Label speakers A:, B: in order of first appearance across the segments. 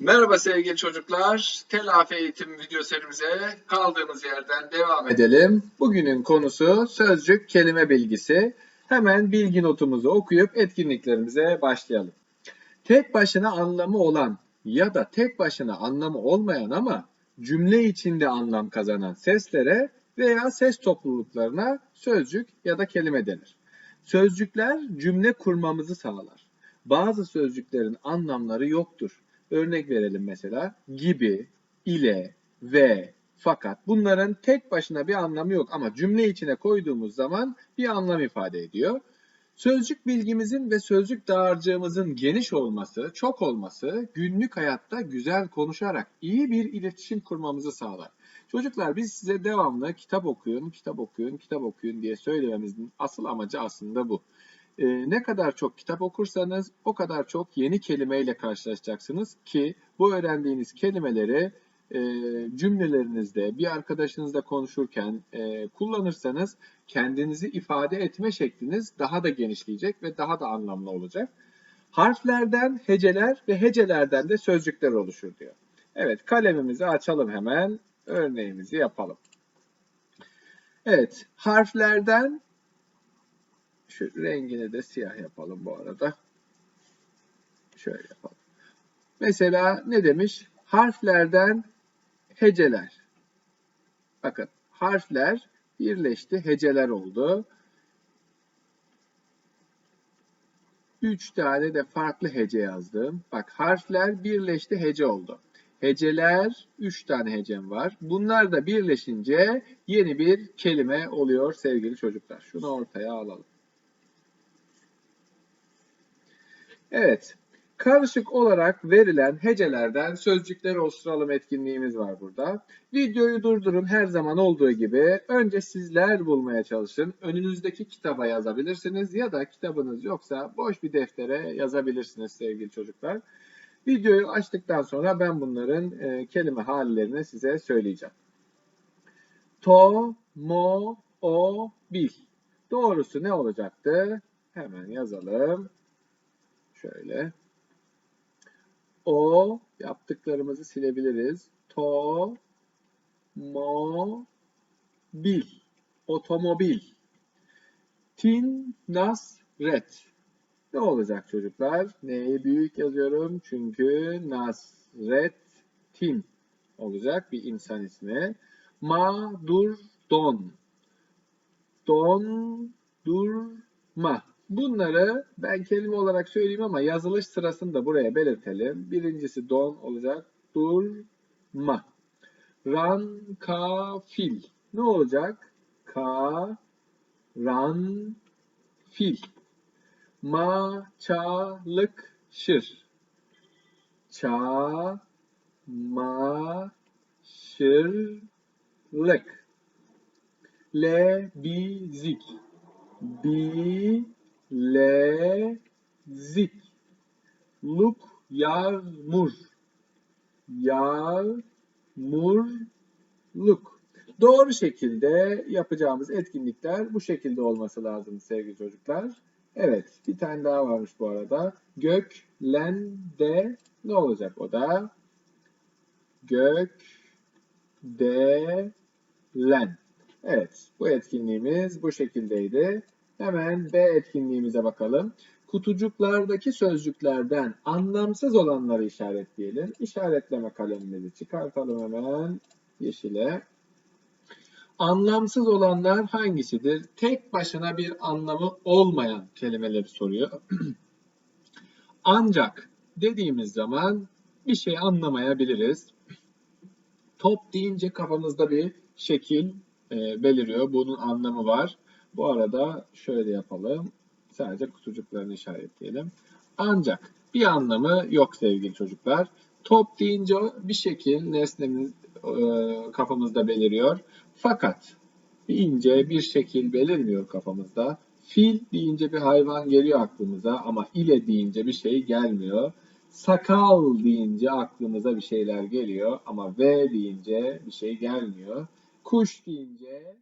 A: Merhaba sevgili çocuklar. Telafi eğitim video serimize kaldığımız yerden devam edelim. Bugünün konusu sözcük kelime bilgisi. Hemen bilgi notumuzu okuyup etkinliklerimize başlayalım. Tek başına anlamı olan ya da tek başına anlamı olmayan ama cümle içinde anlam kazanan seslere veya ses topluluklarına sözcük ya da kelime denir. Sözcükler cümle kurmamızı sağlar. Bazı sözcüklerin anlamları yoktur. Örnek verelim mesela gibi, ile, ve, fakat bunların tek başına bir anlamı yok ama cümle içine koyduğumuz zaman bir anlam ifade ediyor. Sözcük bilgimizin ve sözcük dağarcığımızın geniş olması, çok olması günlük hayatta güzel konuşarak iyi bir iletişim kurmamızı sağlar. Çocuklar biz size devamlı kitap okuyun, kitap okuyun, kitap okuyun diye söylememizin asıl amacı aslında bu. Ee, ne kadar çok kitap okursanız o kadar çok yeni kelimeyle karşılaşacaksınız ki bu öğrendiğiniz kelimeleri e, cümlelerinizde bir arkadaşınızla konuşurken e, kullanırsanız kendinizi ifade etme şekliniz daha da genişleyecek ve daha da anlamlı olacak. Harflerden heceler ve hecelerden de sözcükler oluşur diyor. Evet kalemimizi açalım hemen örneğimizi yapalım. Evet harflerden şu rengini de siyah yapalım bu arada. Şöyle yapalım. Mesela ne demiş? Harflerden heceler. Bakın harfler birleşti, heceler oldu. Üç tane de farklı hece yazdım. Bak harfler birleşti, hece oldu. Heceler, üç tane hecem var. Bunlar da birleşince yeni bir kelime oluyor sevgili çocuklar. Şunu ortaya alalım. Evet, karışık olarak verilen hecelerden sözcükler oluşturalım etkinliğimiz var burada. Videoyu durdurun her zaman olduğu gibi. Önce sizler bulmaya çalışın. Önünüzdeki kitaba yazabilirsiniz ya da kitabınız yoksa boş bir deftere yazabilirsiniz sevgili çocuklar. Videoyu açtıktan sonra ben bunların e, kelime hallerini size söyleyeceğim. To, mo, o, bil. Doğrusu ne olacaktı? Hemen yazalım. Şöyle. O yaptıklarımızı silebiliriz. To, mo, bil. Otomobil. Tin, nas, ret. Ne olacak çocuklar? Neyi büyük yazıyorum? Çünkü Nasrettin olacak bir insan ismi. Ma, dur, don. Don, dur, ma. Bunları ben kelime olarak söyleyeyim ama yazılış sırasını da buraya belirtelim. Birincisi don olacak. Durma. Ran, ka, fil. Ne olacak? Ka, ran, fil. Ma, ça, lık, şır. Ça, ma, şır, lık. Le, bi, zik. Bi, lezik. Luk yağmur. Yağmurluk. Doğru şekilde yapacağımız etkinlikler bu şekilde olması lazım sevgili çocuklar. Evet, bir tane daha varmış bu arada. Göklende ne olacak o da? Gök de len. Evet, bu etkinliğimiz bu şekildeydi. Hemen B etkinliğimize bakalım. Kutucuklardaki sözcüklerden anlamsız olanları işaretleyelim. İşaretleme kalemimizi çıkartalım hemen yeşile. Anlamsız olanlar hangisidir? Tek başına bir anlamı olmayan kelimeleri soruyor. Ancak dediğimiz zaman bir şey anlamayabiliriz. Top deyince kafamızda bir şekil e, beliriyor. Bunun anlamı var. Bu arada şöyle yapalım. Sadece kutucuklarını işaretleyelim. Ancak bir anlamı yok sevgili çocuklar. Top deyince bir şekil nesnemiz e, kafamızda beliriyor. Fakat deyince bir şekil belirmiyor kafamızda. Fil deyince bir hayvan geliyor aklımıza ama ile deyince bir şey gelmiyor. Sakal deyince aklımıza bir şeyler geliyor ama V deyince bir şey gelmiyor. Kuş deyince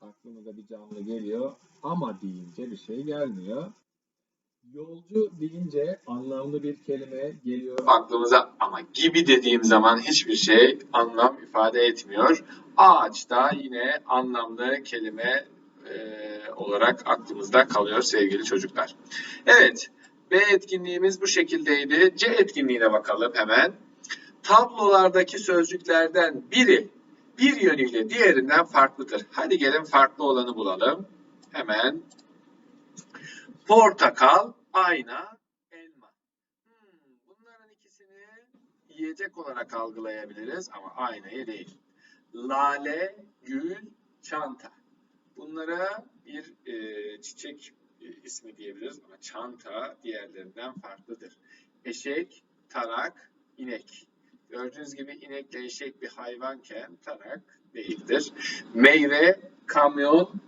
A: aklımıza bir canlı geliyor ama deyince bir şey gelmiyor. Yolcu deyince anlamlı bir kelime geliyor aklımıza ama gibi dediğim zaman hiçbir şey anlam ifade etmiyor. Ağaç da yine anlamlı kelime e, olarak aklımızda kalıyor sevgili çocuklar. Evet, B etkinliğimiz bu şekildeydi. C etkinliğine bakalım hemen. Tablolardaki sözcüklerden biri bir yönüyle diğerinden farklıdır. Hadi gelin farklı olanı bulalım. Hemen portakal, ayna, elma. Hmm, bunların ikisini yiyecek olarak algılayabiliriz ama aynayı değil. Lale, gül, çanta. Bunlara bir e, çiçek e, ismi diyebiliriz ama çanta diğerlerinden farklıdır. Eşek, tarak, inek. Gördüğünüz gibi inekle eşek bir hayvanken tarak değildir. Meyve, kamyon,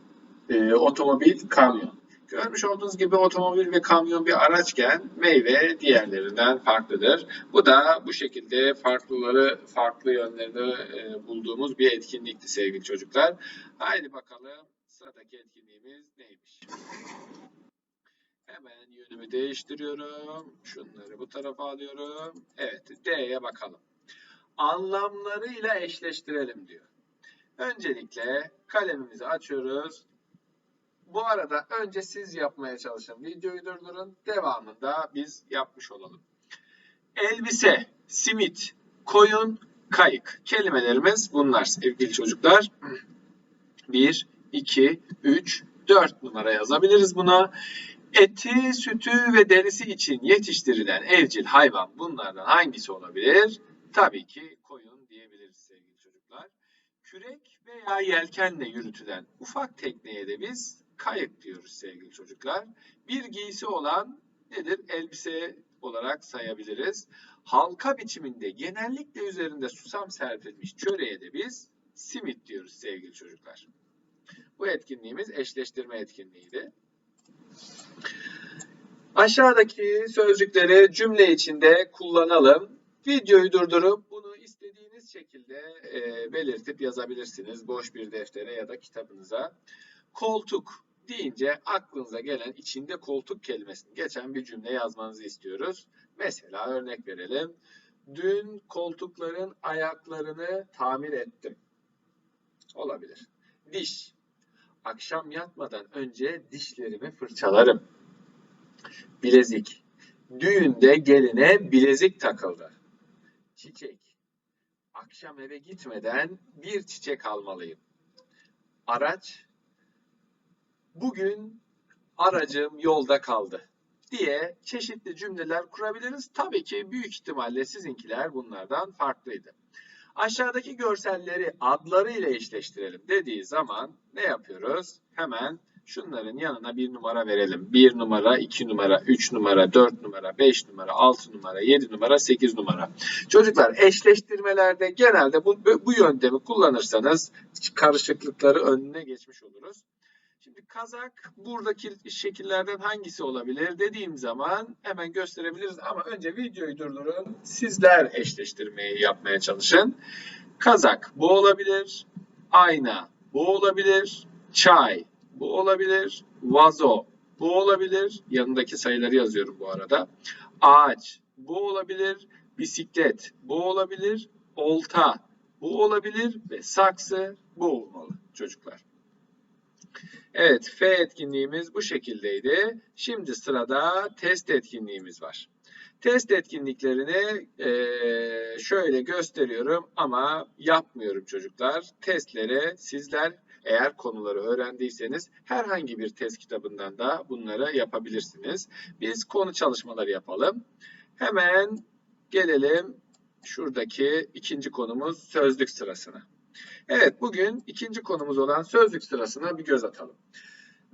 A: e, otomobil, kamyon. Görmüş olduğunuz gibi otomobil ve kamyon bir araçken meyve diğerlerinden farklıdır. Bu da bu şekilde farklıları, farklı yönlerini e, bulduğumuz bir etkinlikti sevgili çocuklar. Haydi bakalım sıradaki etkinliğimiz neymiş? Hemen yönümü değiştiriyorum. Şunları bu tarafa alıyorum. Evet D'ye bakalım. Anlamlarıyla eşleştirelim diyor. Öncelikle kalemimizi açıyoruz. Bu arada önce siz yapmaya çalışın. Videoyu durdurun. Devamında biz yapmış olalım. Elbise, simit, koyun, kayık. Kelimelerimiz bunlar sevgili çocuklar. 1, 2, 3, 4 numara yazabiliriz buna. Eti, sütü ve derisi için yetiştirilen evcil hayvan bunlardan hangisi olabilir? Tabii ki koyun diyebiliriz sevgili çocuklar. Kürek veya yelkenle yürütülen ufak tekneye de biz kayık diyoruz sevgili çocuklar. Bir giysi olan nedir? Elbise olarak sayabiliriz. Halka biçiminde genellikle üzerinde susam serpilmiş çöreğe de biz simit diyoruz sevgili çocuklar. Bu etkinliğimiz eşleştirme etkinliğiydi. Aşağıdaki sözcükleri cümle içinde kullanalım. Videoyu durdurup bunu istediğiniz şekilde e, belirtip yazabilirsiniz. Boş bir deftere ya da kitabınıza. Koltuk deyince aklınıza gelen içinde koltuk kelimesini geçen bir cümle yazmanızı istiyoruz. Mesela örnek verelim. Dün koltukların ayaklarını tamir ettim. Olabilir. Diş. Akşam yatmadan önce dişlerimi fırçalarım. Bilezik. Düğünde geline bilezik takıldı. Çiçek. Akşam eve gitmeden bir çiçek almalıyım. Araç. Bugün aracım yolda kaldı diye çeşitli cümleler kurabiliriz. Tabii ki büyük ihtimalle sizinkiler bunlardan farklıydı. Aşağıdaki görselleri adlarıyla eşleştirelim dediği zaman ne yapıyoruz? Hemen şunların yanına bir numara verelim. 1 numara, 2 numara, 3 numara, 4 numara, 5 numara, 6 numara, 7 numara, 8 numara. Çocuklar eşleştirmelerde genelde bu, bu yöntemi kullanırsanız karışıklıkları önüne geçmiş oluruz. Şimdi kazak buradaki şekillerden hangisi olabilir dediğim zaman hemen gösterebiliriz ama önce videoyu durdurun. Sizler eşleştirmeyi yapmaya çalışın. Kazak bu olabilir. Ayna bu olabilir. Çay bu olabilir. Vazo bu olabilir. Yanındaki sayıları yazıyorum bu arada. Ağaç bu olabilir. Bisiklet bu olabilir. Olta bu olabilir ve saksı bu olmalı çocuklar. Evet, F etkinliğimiz bu şekildeydi. Şimdi sırada test etkinliğimiz var. Test etkinliklerini e, şöyle gösteriyorum ama yapmıyorum çocuklar. Testleri sizler eğer konuları öğrendiyseniz herhangi bir test kitabından da bunları yapabilirsiniz. Biz konu çalışmaları yapalım. Hemen gelelim şuradaki ikinci konumuz sözlük sırasına. Evet bugün ikinci konumuz olan sözlük sırasına bir göz atalım.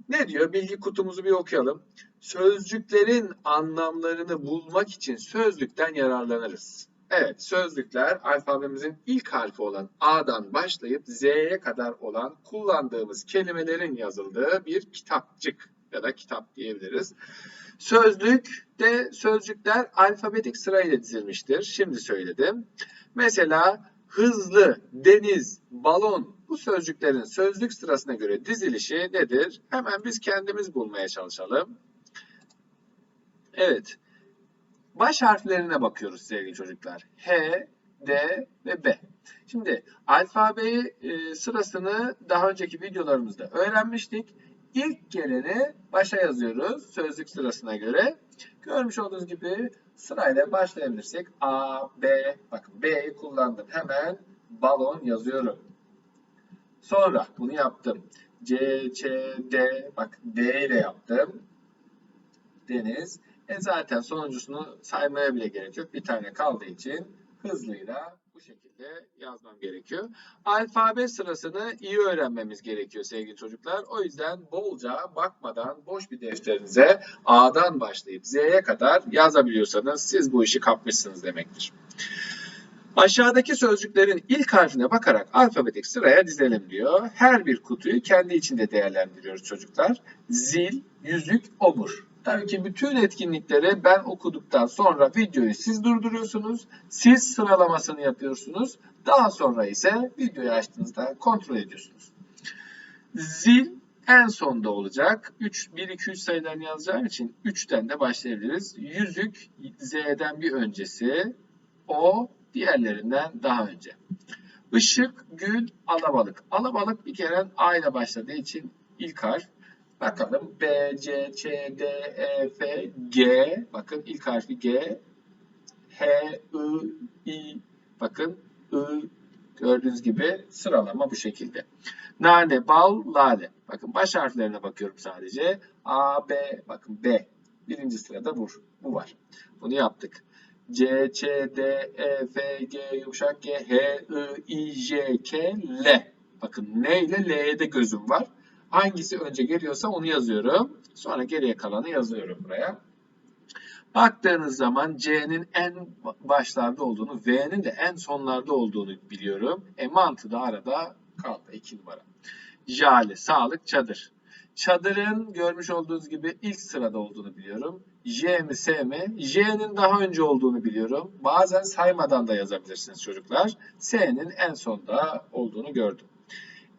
A: Ne diyor? Bilgi kutumuzu bir okuyalım. Sözcüklerin anlamlarını bulmak için sözlükten yararlanırız. Evet, sözlükler alfabemizin ilk harfi olan A'dan başlayıp Z'ye kadar olan kullandığımız kelimelerin yazıldığı bir kitapçık ya da kitap diyebiliriz. Sözlükte sözcükler alfabetik sırayla dizilmiştir. Şimdi söyledim. Mesela hızlı, deniz, balon bu sözcüklerin sözlük sırasına göre dizilişi nedir? Hemen biz kendimiz bulmaya çalışalım. Evet. Baş harflerine bakıyoruz sevgili çocuklar. H, D ve B. Şimdi alfabeyi e, sırasını daha önceki videolarımızda öğrenmiştik. İlk geleni başa yazıyoruz sözlük sırasına göre. Görmüş olduğunuz gibi sırayla başlayabilirsek A, B, bakın B'yi kullandım. Hemen balon yazıyorum. Sonra bunu yaptım. C, Ç, D, bak D ile yaptım. Deniz. E zaten sonuncusunu saymaya bile gerek yok. Bir tane kaldığı için hızlıyla şekilde yazmam gerekiyor. Alfabe sırasını iyi öğrenmemiz gerekiyor sevgili çocuklar. O yüzden bolca bakmadan boş bir defterinize A'dan başlayıp Z'ye kadar yazabiliyorsanız siz bu işi kapmışsınız demektir. Aşağıdaki sözcüklerin ilk harfine bakarak alfabetik sıraya dizelim diyor. Her bir kutuyu kendi içinde değerlendiriyoruz çocuklar. Zil, yüzük, obur. Tabii ki bütün etkinlikleri ben okuduktan sonra videoyu siz durduruyorsunuz. Siz sıralamasını yapıyorsunuz. Daha sonra ise videoyu açtığınızda kontrol ediyorsunuz. Zil en sonda olacak. 3, 1, 2, 3 sayılarını yazacağım için 3'ten de başlayabiliriz. Yüzük Z'den bir öncesi. O diğerlerinden daha önce. Işık, gül, alabalık. Alabalık bir kere A ile başladığı için ilk harf. Bakalım B, C, Ç, D, E, F, G. Bakın ilk harfi G. H, I, I. Bakın I. Gördüğünüz gibi sıralama bu şekilde. Nane, bal, lale. Bakın baş harflerine bakıyorum sadece. A, B. Bakın B. Birinci sırada bu, bu var. Bunu yaptık. C, Ç, D, E, F, G, yumuşak G, H, I, I, J, K, L. Bakın N ile L'ye de gözüm var. Hangisi önce geliyorsa onu yazıyorum. Sonra geriye kalanı yazıyorum buraya. Baktığınız zaman C'nin en başlarda olduğunu, V'nin de en sonlarda olduğunu biliyorum. E mantığı da arada kaldı. 2 numara. Jale, sağlık, çadır. Çadırın görmüş olduğunuz gibi ilk sırada olduğunu biliyorum. J mi S mi? J'nin daha önce olduğunu biliyorum. Bazen saymadan da yazabilirsiniz çocuklar. S'nin en sonda olduğunu gördüm.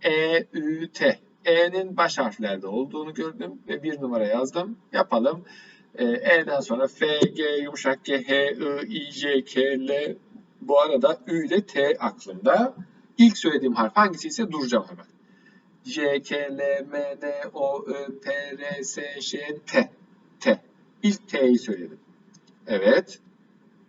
A: E, Ü, T. E'nin baş harflerde olduğunu gördüm ve bir numara yazdım. Yapalım. E, E'den sonra F, G, yumuşak G, H, I, I, J, K, L. Bu arada Ü ile T aklımda. İlk söylediğim harf hangisi ise duracağım hemen. J, K, L, M, N, O, Ö, P, R, S, Ş, T. T. İlk T'yi söyledim. Evet.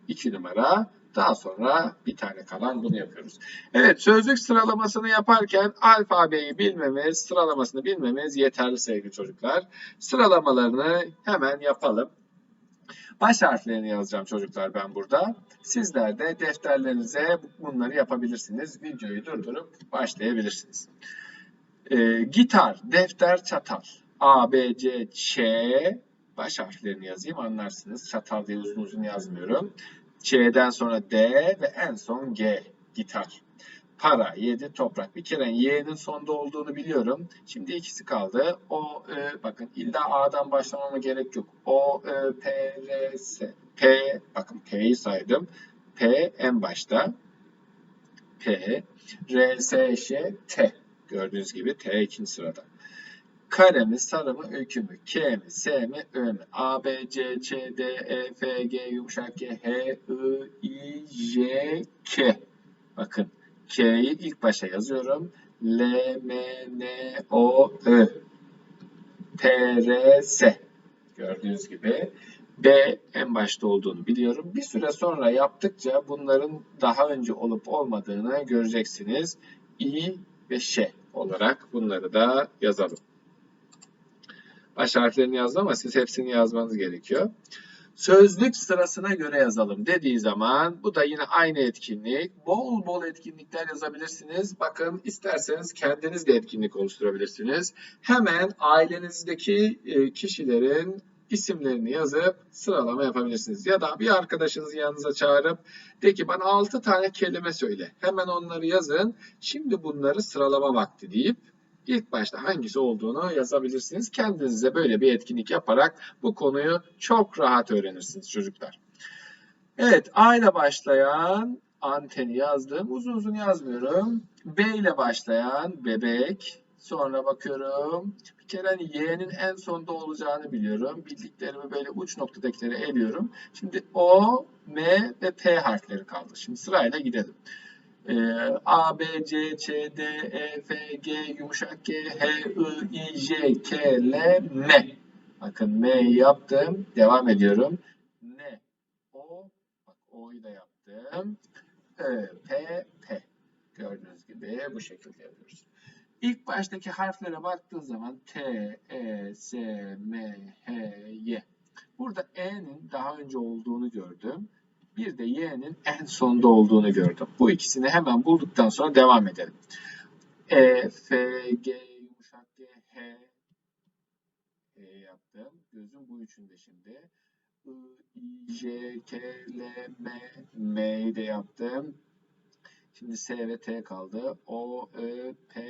A: 2 numara. Daha sonra bir tane kalan bunu yapıyoruz. Evet sözlük sıralamasını yaparken alfabeyi bilmemiz, sıralamasını bilmemiz yeterli sevgili çocuklar. Sıralamalarını hemen yapalım. Baş harflerini yazacağım çocuklar ben burada. Sizler de defterlerinize bunları yapabilirsiniz. Videoyu durdurup başlayabilirsiniz. Ee, gitar, defter, çatal. A, B, C, Ç. Baş harflerini yazayım anlarsınız. Çatal diye uzun uzun yazmıyorum. Ç'den sonra D ve en son G. Gitar. Para, yedi, toprak. Bir kere Y'nin sonda olduğunu biliyorum. Şimdi ikisi kaldı. O, Ö, bakın illa A'dan başlamama gerek yok. O, Ö, P, R, S. P, bakın P'yi saydım. P en başta. P, R, S, Ş, T. Gördüğünüz gibi T ikinci sırada. Kare mi, sarı mı, öykü mü, K mi, S mi, Ö mü, A, B, C, Ç, D, E, F, G, yumuşak G, H, I, I, J, K. Bakın K'yi ilk başa yazıyorum. L, M, N, O, Ö. P, R, S. Gördüğünüz gibi B en başta olduğunu biliyorum. Bir süre sonra yaptıkça bunların daha önce olup olmadığını göreceksiniz. İ ve Ş olarak bunları da yazalım. Baş harflerini yazdım ama siz hepsini yazmanız gerekiyor. Sözlük sırasına göre yazalım dediği zaman bu da yine aynı etkinlik. Bol bol etkinlikler yazabilirsiniz. Bakın isterseniz kendiniz de etkinlik oluşturabilirsiniz. Hemen ailenizdeki e, kişilerin isimlerini yazıp sıralama yapabilirsiniz. Ya da bir arkadaşınızı yanınıza çağırıp de ki bana 6 tane kelime söyle. Hemen onları yazın. Şimdi bunları sıralama vakti deyip ilk başta hangisi olduğunu yazabilirsiniz. Kendinize böyle bir etkinlik yaparak bu konuyu çok rahat öğrenirsiniz çocuklar. Evet A ile başlayan anteni yazdım. Uzun uzun yazmıyorum. B ile başlayan bebek, Sonra bakıyorum. Bir kere hani y'nin en sonda olacağını biliyorum. Bildiklerimi böyle uç noktadakileri eliyorum. Şimdi O, M ve P harfleri kaldı. Şimdi sırayla gidelim. Ee, A, B, C, Ç, D, E, F, G, yumuşak G, H, I, I, J, K, L, M. Bakın M'yi yaptım. Devam ediyorum. N, O, bak O'yu da yaptım. Ö, P, P. Gördüğünüz gibi bu şekilde yapıyoruz. İlk baştaki harflere baktığın zaman T, E, S, M, H, Y. Burada E'nin daha önce olduğunu gördüm. Bir de Y'nin en sonda olduğunu gördüm. Bu ikisini hemen bulduktan sonra devam edelim. E, F, G, yumuşak G, H, E yaptım. Gözüm bu üçünde şimdi. I, I, J, K, L, M, M'yi de yaptım. Şimdi S ve T kaldı. O, Ö, P,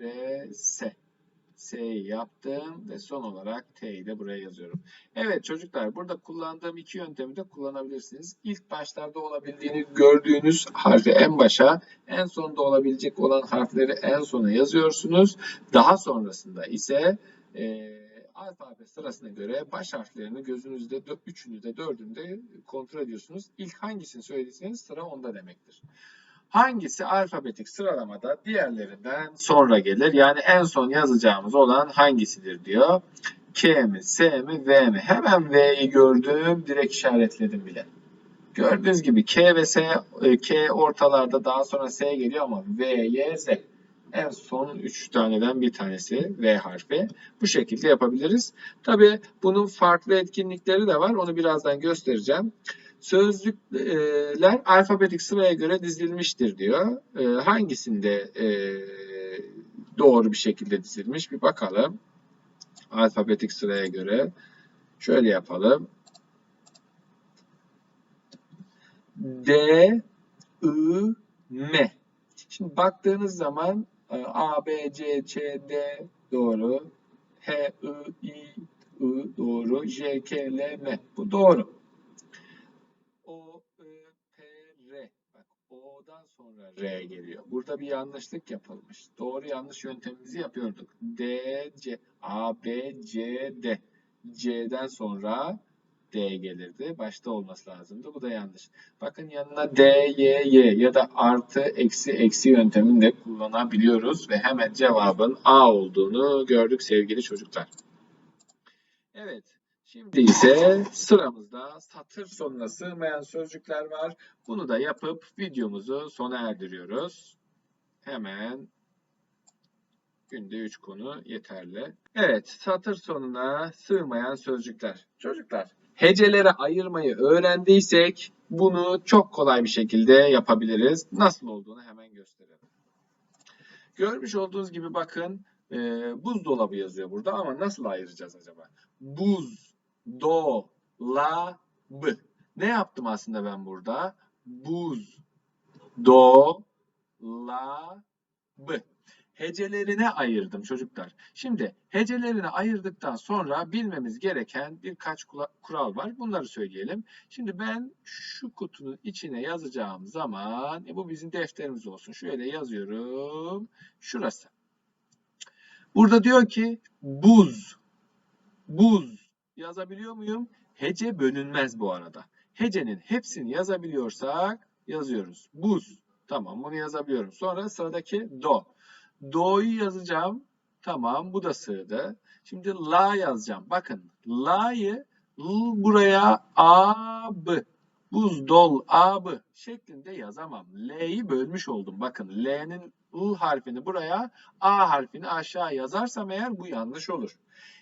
A: R, S. S'yi yaptım ve son olarak T'yi de buraya yazıyorum. Evet çocuklar burada kullandığım iki yöntemi de kullanabilirsiniz. İlk başlarda olabildiğini gördüğünüz harfi en başa, en sonda olabilecek olan harfleri en sona yazıyorsunuz. Daha sonrasında ise e, alfabe sırasına göre baş harflerini gözünüzde üçünü de dördünü de kontrol ediyorsunuz. İlk hangisini söylediyseniz sıra onda demektir. Hangisi alfabetik sıralamada diğerlerinden sonra gelir? Yani en son yazacağımız olan hangisidir diyor. K mi, S mi, V mi? Hemen V'yi gördüm, direkt işaretledim bile. Gördüğünüz gibi K ve S, e, K ortalarda daha sonra S geliyor ama V, Y, Z. En son 3 taneden bir tanesi V harfi. Bu şekilde yapabiliriz. Tabii bunun farklı etkinlikleri de var. Onu birazdan göstereceğim. Sözcükler alfabetik sıraya göre dizilmiştir diyor. E, hangisinde e, doğru bir şekilde dizilmiş bir bakalım. Alfabetik sıraya göre. Şöyle yapalım. D, I, M. Şimdi baktığınız zaman e, A, B, C, Ç, D doğru. H, I, I doğru. J, K, L, M. Bu doğru. Sonra R geliyor. Burada bir yanlışlık yapılmış. Doğru yanlış yöntemimizi yapıyorduk. D, C, A, B, C, D. C'den sonra D gelirdi. Başta olması lazımdı. Bu da yanlış. Bakın yanına D, Y, Y ya da artı, eksi, eksi yöntemini de kullanabiliyoruz ve hemen cevabın A olduğunu gördük sevgili çocuklar. Şimdi ise sıramızda satır sonuna sığmayan sözcükler var. Bunu da yapıp videomuzu sona erdiriyoruz. Hemen günde 3 konu yeterli. Evet, satır sonuna sığmayan sözcükler. Çocuklar, heceleri ayırmayı öğrendiysek bunu çok kolay bir şekilde yapabiliriz. Nasıl olduğunu hemen gösterelim. Görmüş olduğunuz gibi bakın e, buzdolabı yazıyor burada ama nasıl ayıracağız acaba? Buz, do, la, b. Ne yaptım aslında ben burada? Buz, do, la, b. Hecelerine ayırdım çocuklar. Şimdi hecelerini ayırdıktan sonra bilmemiz gereken birkaç kural var. Bunları söyleyelim. Şimdi ben şu kutunun içine yazacağım zaman e, bu bizim defterimiz olsun. Şöyle yazıyorum. Şurası. Burada diyor ki buz. Buz yazabiliyor muyum? Hece bölünmez bu arada. Hecenin hepsini yazabiliyorsak yazıyoruz. Buz. Tamam bunu yazabiliyorum. Sonra sıradaki do. Do'yu yazacağım. Tamam bu da sığdı. Şimdi la yazacağım. Bakın la'yı l buraya ab. Buz dol ab şeklinde yazamam. L'yi bölmüş oldum. Bakın L'nin l harfini buraya a harfini aşağı yazarsam eğer bu yanlış olur.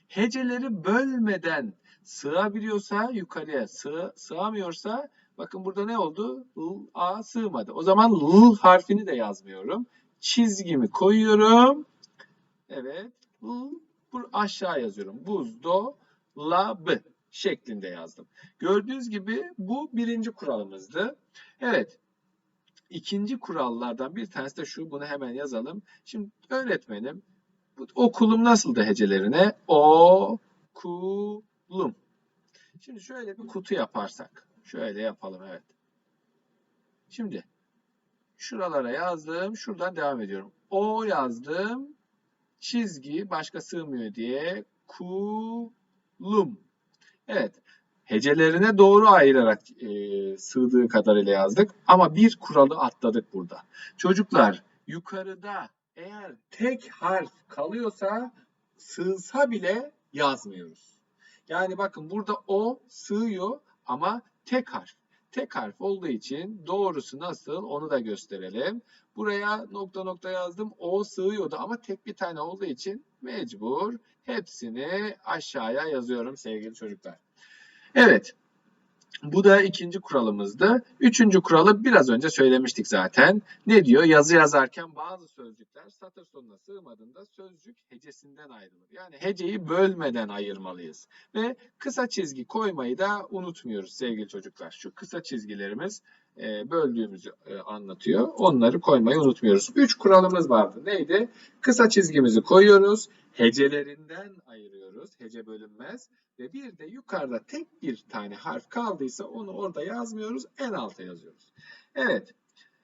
A: Heceleri bölmeden sığabiliyorsa yukarıya sığ, sığamıyorsa bakın burada ne oldu? L, a sığmadı. O zaman l harfini de yazmıyorum çizgimi koyuyorum. Evet. Bu, bu aşağı yazıyorum. Buz, do, la, b şeklinde yazdım. Gördüğünüz gibi bu birinci kuralımızdı. Evet. İkinci kurallardan bir tanesi de şu. Bunu hemen yazalım. Şimdi öğretmenim okulum nasıldı hecelerine? O, ku, lum. Şimdi şöyle bir kutu yaparsak. Şöyle yapalım evet. Şimdi Şuralara yazdım. Şuradan devam ediyorum. O yazdım. çizgi başka sığmıyor diye kulum. Evet. Hecelerine doğru ayırarak e, sığdığı kadarıyla yazdık. Ama bir kuralı atladık burada. Çocuklar yukarıda eğer tek harf kalıyorsa sığsa bile yazmıyoruz. Yani bakın burada o sığıyor ama tek harf. Tek harf olduğu için doğrusu nasıl onu da gösterelim. Buraya nokta nokta yazdım. O sığıyordu ama tek bir tane olduğu için mecbur hepsini aşağıya yazıyorum sevgili çocuklar. Evet. Bu da ikinci kuralımızdı. Üçüncü kuralı biraz önce söylemiştik zaten. Ne diyor? Yazı yazarken bazı sözcükler satır sonuna sığmadığında sözcük hecesinden ayrılır. Yani heceyi bölmeden ayırmalıyız. Ve kısa çizgi koymayı da unutmuyoruz sevgili çocuklar. Şu kısa çizgilerimiz böldüğümüzü e, anlatıyor. Onları koymayı unutmuyoruz. Üç kuralımız vardı. Neydi? Kısa çizgimizi koyuyoruz. Hecelerinden ayırıyoruz. Hece bölünmez. Ve bir de yukarıda tek bir tane harf kaldıysa onu orada yazmıyoruz. En alta yazıyoruz. Evet.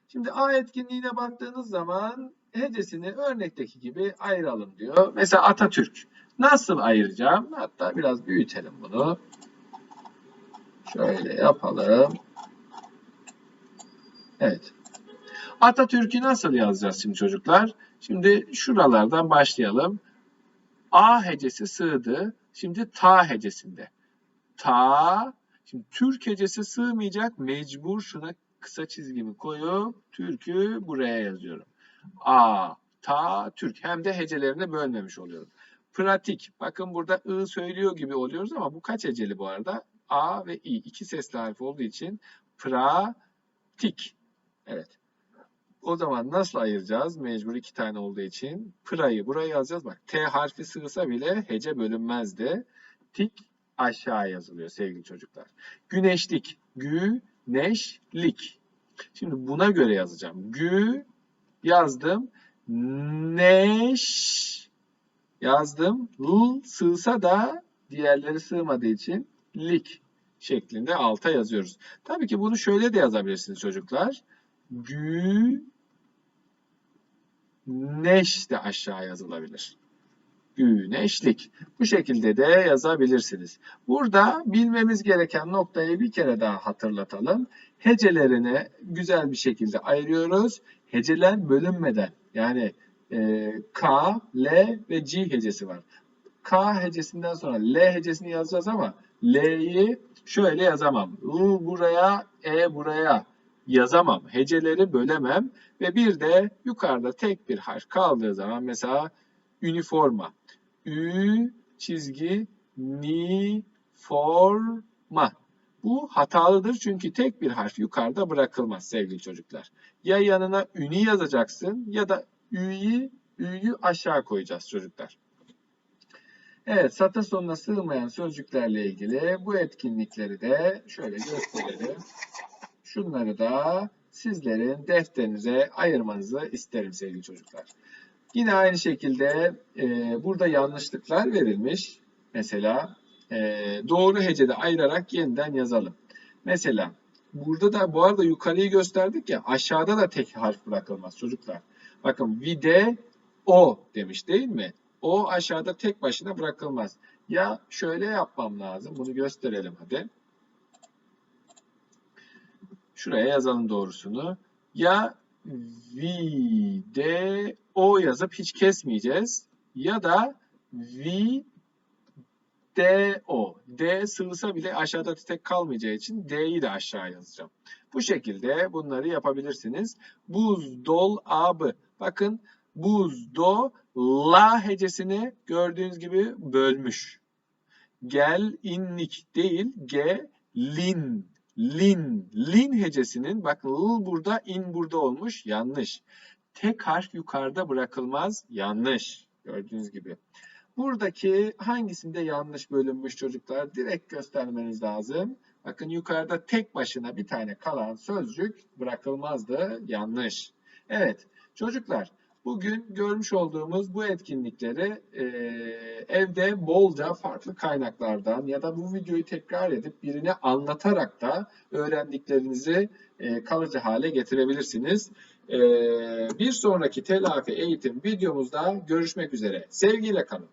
A: Şimdi A etkinliğine baktığınız zaman hecesini örnekteki gibi ayıralım diyor. Mesela Atatürk. Nasıl ayıracağım? Hatta biraz büyütelim bunu. Şöyle yapalım. Evet. Atatürk'ü nasıl yazacağız şimdi çocuklar? Şimdi şuralardan başlayalım. A hecesi sığdı. Şimdi ta hecesinde. Ta. Şimdi Türk hecesi sığmayacak. Mecbur şuna kısa çizgimi koyup Türk'ü buraya yazıyorum. A, ta, Türk. Hem de hecelerini bölmemiş oluyorum. Pratik. Bakın burada ı söylüyor gibi oluyoruz ama bu kaç heceli bu arada? A ve i. iki sesli harf olduğu için pratik. Evet. O zaman nasıl ayıracağız? Mecbur iki tane olduğu için. Pıra'yı buraya yazacağız. Bak T harfi sığsa bile hece bölünmezdi. Tik aşağı yazılıyor sevgili çocuklar. Güneşlik. Güneşlik. Şimdi buna göre yazacağım. Gü yazdım. Neş yazdım. L sığsa da diğerleri sığmadığı için lik şeklinde alta yazıyoruz. Tabii ki bunu şöyle de yazabilirsiniz çocuklar. Gü Neş de aşağı yazılabilir. Güneşlik. Bu şekilde de yazabilirsiniz. Burada bilmemiz gereken noktayı bir kere daha hatırlatalım. Hecelerini güzel bir şekilde ayırıyoruz. Heceler bölünmeden yani e, K, L ve G hecesi var. K hecesinden sonra L hecesini yazacağız ama L'yi şöyle yazamam. I buraya, E buraya yazamam. Heceleri bölemem ve bir de yukarıda tek bir harf kaldığı zaman mesela üniforma. Ü çizgi ni forma. Bu hatalıdır çünkü tek bir harf yukarıda bırakılmaz sevgili çocuklar. Ya yanına ünü yazacaksın ya da ü'yü ü'yü aşağı koyacağız çocuklar. Evet, satır sonuna sığmayan sözcüklerle ilgili bu etkinlikleri de şöyle gösterelim. Şunları da sizlerin defterinize ayırmanızı isterim sevgili çocuklar. Yine aynı şekilde e, burada yanlışlıklar verilmiş. Mesela e, doğru hecede ayırarak yeniden yazalım. Mesela burada da bu arada yukarıyı gösterdik ya aşağıda da tek harf bırakılmaz çocuklar. Bakın vide o demiş değil mi? O aşağıda tek başına bırakılmaz. Ya şöyle yapmam lazım. Bunu gösterelim hadi. Şuraya yazalım doğrusunu. Ya video yazıp hiç kesmeyeceğiz. Ya da video D sığsa bile aşağıda tek kalmayacağı için D'yi de aşağı yazacağım. Bu şekilde bunları yapabilirsiniz. Buzdolabı. Bakın buzdo la hecesini gördüğünüz gibi bölmüş. Gel inlik değil gelin lin. Lin hecesinin bak l burada in burada olmuş. Yanlış. Tek harf yukarıda bırakılmaz. Yanlış. Gördüğünüz gibi. Buradaki hangisinde yanlış bölünmüş çocuklar direkt göstermeniz lazım. Bakın yukarıda tek başına bir tane kalan sözcük bırakılmazdı. Yanlış. Evet çocuklar Bugün görmüş olduğumuz bu etkinlikleri e, evde bolca farklı kaynaklardan ya da bu videoyu tekrar edip birine anlatarak da öğrendiklerinizi e, kalıcı hale getirebilirsiniz. Ee, bir sonraki telafi eğitim videomuzda görüşmek üzere. Sevgiyle kalın.